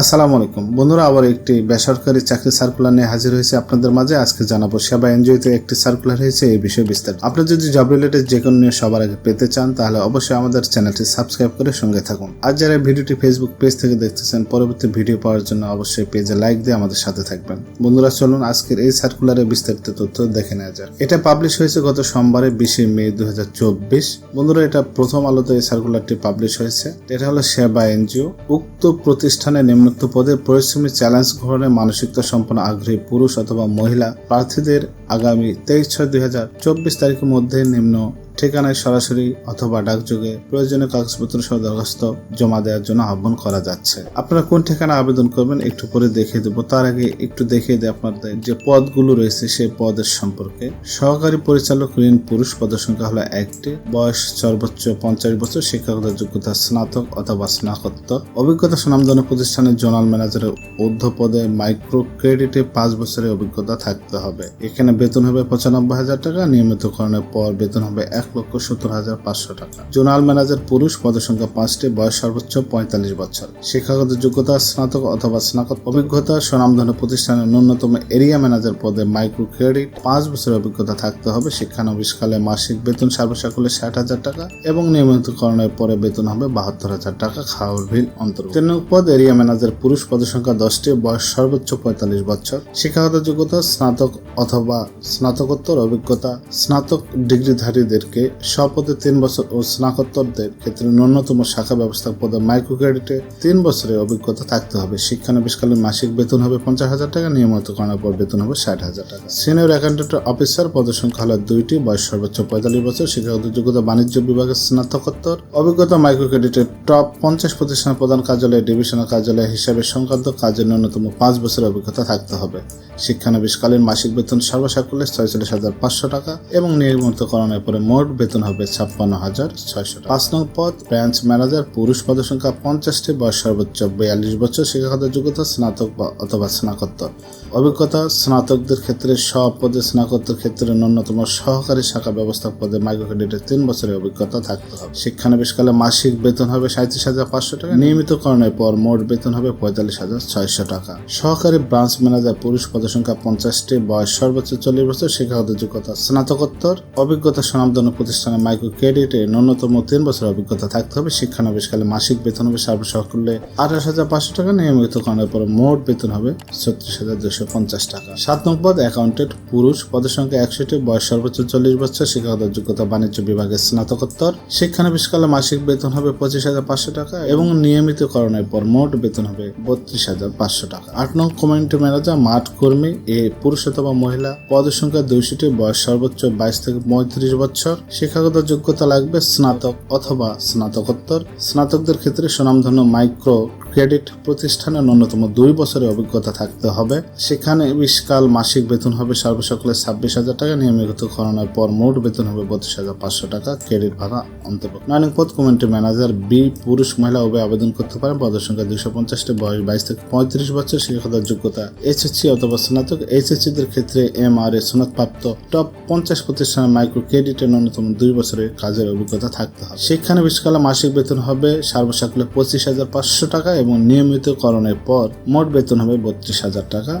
আসসালামু আলাইকুম। বন্ধুরা, আবার একটি বেসরকারি চাকরি সার্কুলার নিয়ে হাজির হয়েছে আপনাদের মাঝে। আজকে জানাব, সেবা এনজিওতে একটি সার্কুলার হয়েছে, এই বিষয়ে বিস্তারিত। আপনি যদি জব রিলেটেড যে কোনো নিয়ে সবার আগে পেতে চান, তাহলে অবশ্যই আমাদের চ্যানেলটি সাবস্ক্রাইব করে সঙ্গে থাকুন। আর যারা ভিডিওটি ফেসবুক পেজ থেকে দেখতেছেন, পরবর্তী ভিডিও পাওয়ার জন্য অবশ্যই পেজে লাইক দিয়ে আমাদের সাথে থাকবেন। বন্ধুরা, চলুন আজকের এই সার্কুলারের বিস্তারিত তথ্য দেখে নেওয়া যাক। এটা পাবলিশ হয়েছে গত সোমবারে, বিশে মে দু হাজার চব্বিশ। বন্ধুরা, এটা প্রথম আলোতে এই সার্কুলারটি পাবলিশ হয়েছে। এটা হলো সেবা এনজিও। উক্ত প্রতিষ্ঠানে নিম্নোক্ত পদে পরিশ্রমী চ্যালেঞ্জ গ্রহণের মানসিকতা সম্পন্ন আগ্রহী পুরুষ অথবা মহিলা প্রার্থীদের আগামী তেইশ ছয় দুই হাজার চব্বিশ তারিখের মধ্যে নিম্ন ঠিকানায় সরাসরি অথবা ডাকযোগে প্রয়োজনীয় কাগজপত্র সহ দরখাস্ত জমা দেওয়ার জন্য আহ্বান করা যাচ্ছে। আপনারা কোন ঠিকানা আবেদন করবেন একটু পরে দেখিয়ে দেবো। তার আগে একটু দেখিয়ে দেয় আপনাদের যে পদগুলো রয়েছে সেই পদের সম্পর্কে। সহকারী পরিচালক ঋণ পুরুষ পদের সংখ্যা হলো একটি, বয়স সর্বোচ্চ পঞ্চাশ বছর, শিক্ষাগত যোগ্যতা স্নাতক অথবা স্নাতকোত্তর। অভিজ্ঞতা সুনামজনক প্রতিষ্ঠানের জোনাল ম্যানেজারের ঊর্ধ্ব পদে মাইক্রো ক্রেডিটে পাঁচ বছরের অভিজ্ঞতা থাকতে হবে। এখানে বেতন হবে পঁচানব্বই হাজার টাকা, নিয়মিতকরণের পর বেতন হবে এক লক্ষ সত্তর হাজার পাঁচশো টাকা। জোনাল ম্যানেজার পুরুষ পদের সংখ্যা পাঁচটি, বয়স সর্বোচ্চ পঁয়তাল্লিশ বছর। শিক্ষাগত যোগ্যতা, স্নাতক অথবা স্নাতক অভিজ্ঞতা সুনামধন্য প্রতিষ্ঠানের ন্যূনতম এরিয়া ম্যানেজার পদে মাইক্রো ক্রেডিট, পাঁচ বছরের অভিজ্ঞতা থাকতে হবে, শিক্ষানবিশকালে মাসিক বেতন সর্বসাকুল্যে ষাট হাজার টাকা এবং নিয়মিতকরণের পরে বেতন হবে বাহাত্তর হাজার টাকা খাওয়ার ভিল অন্তর্ভুক্ত। পদ এরিয়া ম্যানেজার পুরুষ পদের সংখ্যা দশটি, বয়স সর্বোচ্চ পঁয়তাল্লিশ বছর। শিক্ষাগত যোগ্যতা, স্নাতক অথবা স্নাতকোত্তর অভিজ্ঞতা, স্নাতক ডিগ্রিধারীদেরকে স্বপদে তিন বছর ও স্নাতকোত্তরদের ক্ষেত্রে ন্যূনতম শাখা ব্যবস্থা পদে মাইক্রো ক্রেডিটে তিন বছরের অভিজ্ঞতা থাকতে হবে। শিক্ষানবিশকালীন মাসিক বেতন হবে পঞ্চাশ হাজার টাকা, নিয়মিত করার পর বেতন হবে ষাট হাজার টাকা। সিনিয়র অ্যাকাউন্টেন্ট অফিসার পদের সংখ্যা হলো দুইটি, বয়স সর্বোচ্চ পঁয়তাল্লিশ বছর শিক্ষাগত যোগ্যতা বাণিজ্য বিভাগের স্নাতকোত্তর। অভিজ্ঞতা মাইক্রো ক্রেডিটের টপ পঞ্চাশ প্রতিষ্ঠানের প্রধান কার্যালয়, ডিভিশনাল কার্যালয় হিসাবে সংক্রান্ত কাজের ন্যূনতম পাঁচ বছরের অভিজ্ঞতা থাকতে হবে। শিক্ষানবিশকালীন মাসিক বেতন সর্বসাকুল্যে ছয়চল্লিশ হাজার পাঁচশো টাকা এবং নিয়মিতকরণের পরে মোট বেতন হবে ছাপ্পান্ন হাজার ছয়শো পাঁচ নং পদ ব্রাঞ্চ ম্যানেজার পুরুষ পদের সংখ্যা পঞ্চাশটি, বয়স সর্বোচ্চ বিয়াল্লিশ বছর, শিক্ষাগত যোগ্যতা স্নাতক অথবা স্নাতকোত্তর। অভিজ্ঞতা, স্নাতকদের ক্ষেত্রে সব পদে স্নাতকোত্তর ক্ষেত্রে ন্যূনতম সহকারী শাখা ব্যবস্থা পদে মাইক্রো ক্রেডিটের তিন বছরের অভিজ্ঞতা থাকতে হবে। শিক্ষানবিশকালে মাসিক বেতন হবে সাঁত্রিশ হাজার পাঁচশো টাকা। নিয়মিত নিয়মিতকরণের পর মোট বেতন হবে পঁয়তাল্লিশ হাজার ছয়শো টাকা। সহকারী ব্রাঞ্চ ম্যানেজার পুরুষ পদের সংখ্যা পঞ্চাশটি, বয়স সর্বোচ্চ চল্লিশ বছর, শিক্ষাগত যোগ্যতা স্নাতকোত্তর। অভিজ্ঞতা সুনামধন্য প্রতিষ্ঠানে মাইক্রো ক্রেডিটে ন্যূনতম তিন বছর অভিজ্ঞতা থাকতে হবে। শিক্ষানবিশকালে মাসিক বেতন হবে সর্বসাকুল্যে আঠাশ হাজার পাঁচশো টাকা নিয়মিতকরণের পর মোট বেতন হবে ছত্রিশ হাজার দুশো পঞ্চাশ টাকা। সাত নং পদ, অ্যাকাউন্টেন্ট, পুরুষ। পদের সংখ্যা একষট্টি, বয়স সর্বোচ্চ চল্লিশ বছর, শিক্ষাগত যোগ্যতা বাণিজ্য বিভাগের স্নাতকোত্তর। শিক্ষানবিশকালে মাসিক বেতন হবে পঁচিশ হাজার পাঁচশো টাকা এবং নিয়মিতকরণের পর মোট বেতন হবে বত্রিশ হাজার পাঁচশো টাকা। আট নং কমিউনিটি ম্যানেজার, মাঠ কর্মী, এ পুরুষ অথবা মহিলা। পদের সংখ্যা দুইশোটি বয়স সর্বোচ্চ বাইশ থেকে পঁয়ত্রিশ বছর। শিক্ষাগত যোগ্যতা লাগবে স্নাতক অথবা স্নাতকোত্তর। স্নাতকদের ক্ষেত্রে সুনামধন্য মাইক্রো ক্রেডিট প্রতিষ্ঠানে ন্যূনতম দুই বছরের অভিজ্ঞতা থাকতে হবে। সেখানে বিশকাল মাসিক বেতন হবে সর্বসকলে ছাব্বিশ হাজার টাকা, নিয়মিত নিয়মিতকরণের পর মোট বেতন হবে বত্রিশ হাজার পাঁচশো টাকা, ক্রেডিট ভাড়া অন্তর্ভুক্ত। নয় নং পদ কমিউনিটি ম্যানেজার বি পুরুষ মহিলা উভয় আবেদন করতে পারেন। পদের সংখ্যা দুইশো পঞ্চাশটি, বয়স বাইশ থেকে পঁয়ত্রিশ বছর শিক্ষাগত যোগ্যতা এইচএসসি অথবা স্নাতক। এইচএসসি দের ক্ষেত্রে এম আর এ সনদপ্রাপ্ত। টপ পঞ্চাশ প্রতিষ্ঠানের মাইক্রো ক্রেডিটের ন্যূনতম দুই বছরের কাজের অভিজ্ঞতা থাকতে হবে। সেখানে বিশকালে মাসিক বেতন হবে সর্বসাকুল্যে পঁচিশ হাজার পাঁচশো টাকা এবং নিয়মিতকরণের পর মোট বেতন হবে বত্রিশ হাজার টাকা।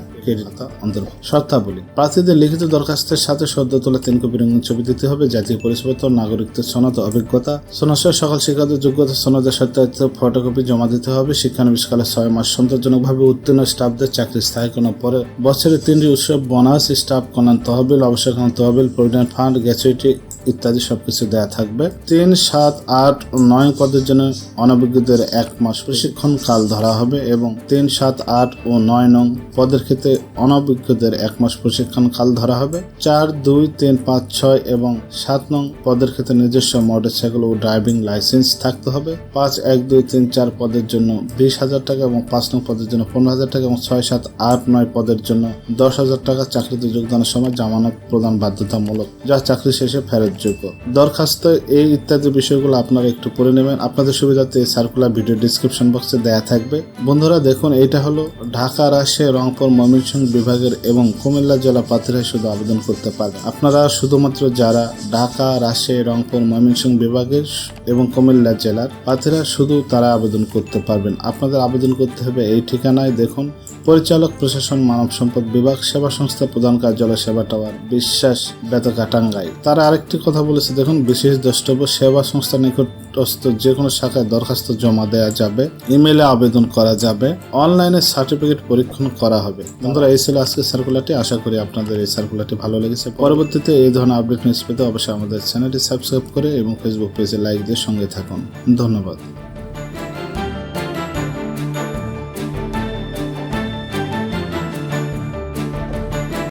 অন্তর্ভুক্ত। শর্তাবলী। প্রার্থীদের লিখিত দরখাস্তের সাথে সদ্য তোলা তিন কপি রঙিন ছবি দিতে হবে। জাতীয় পরিচয়পত্র নাগরিকত্ব সনদ, অভিজ্ঞতা। সনসহ সকল শিক্ষাগত যোগ্যতা সনদের সত্যায়িত ফটোকপি জমা দিতে হবে। শিক্ষানবিশকালে ছয় মাস সন্তোষজনকভাবে উত্তীর্ণ স্টাফদের চাকরি স্থায়ী করার পরে বছরে তিনটি উৎসব বোনাস স্টাফ কল্যাণ তহবিল, অবসর তহবিল, প্রভিডেন্ট ফান্ড, গ্যাচুইটি ইত্যাদি সব কিছু দেয়া থাকবে। তিন, সাত, আট ও নয় পদের জন্য অনভিজ্ঞদের এক মাস প্রশিক্ষণ কাল ধরা হবে এবং তিন, সাত, আট ও নয় নং পদের ক্ষেত্রে অনভিজ্ঞদের এক মাস প্রশিক্ষণ কাল ধরা হবে। চার, দুই, তিন, পাঁচ, ছয় এবং সাত নং পদের ক্ষেত্রে নিজস্ব মোটরসাইকেল ও ড্রাইভিং লাইসেন্স থাকতে হবে। পাঁচ, এক, দুই, তিন, চার পদের জন্য বিশ হাজার টাকা এবং পাঁচ নং পদের জন্য পনেরো হাজার টাকা এবং ছয়, সাত, আট, নয় পদের জন্য দশ হাজার টাকা চাকরিতে যোগদানের সময় জামানত প্রদান বাধ্যতামূলক। যা চাকরি শেষে ফেরত যোগ্য দরখাস্ত এই ইত্যাদি বিষয়গুলো আপনারা একটু পড়ে নেবেন। আপনাদের সুবিধার্থে এই সার্কুলার ভিডিও ডিসক্রিপশন বক্সে দেয়া থাকবে। বন্ধুরা, দেখুন এটা হলো ঢাকা রাজশাহী রংপুর ময়মনসিংহ বিভাগের এবং কুমিল্লা জেলা প্রার্থীরা শুধু আবেদন করতে পারবে। আপনারা শুধুমাত্র যারা ঢাকা, রাজশাহী, রংপুর, ময়মনসিংহ বিভাগের এবং কুমিল্লা জেলার প্রার্থীরা শুধু তারা আবেদন করতে পারবেন। আপনাদের আবেদন করতে হবে এই ঠিকানায়। দেখুন, পরিচালক প্রশাসন, মানব সম্পদ বিভাগ, সেবা সংস্থা প্রধান কার্যালয়, সেবা টাওয়ার, বিশ্বাস বেতকা টাঙ্গাই তারা আরেকটি কথা বলেছে, দেখুন, বিশেষ দ্রষ্টব্য, সেবা সংস্থা নিকটস্থ যে কোনো শাখায় দরখাস্ত জমা দেওয়া যাবে ইমেলে আবেদন করা যাবে, অনলাইনে সার্টিফিকেট পরীক্ষণ করা হবে। বন্ধুরা, এই ছিল আজকে সার্কুলারটি আশা করি আপনাদের এই সার্কুলারটি ভালো লেগেছে। পরবর্তীতে এই ধরনের আপডেট নিউজ পেতে অবশ্যই আমাদের চ্যানেলটি সাবস্ক্রাইব করে এবং ফেসবুক পেজে লাইক দিয়ে সঙ্গে থাকুন। ধন্যবাদ।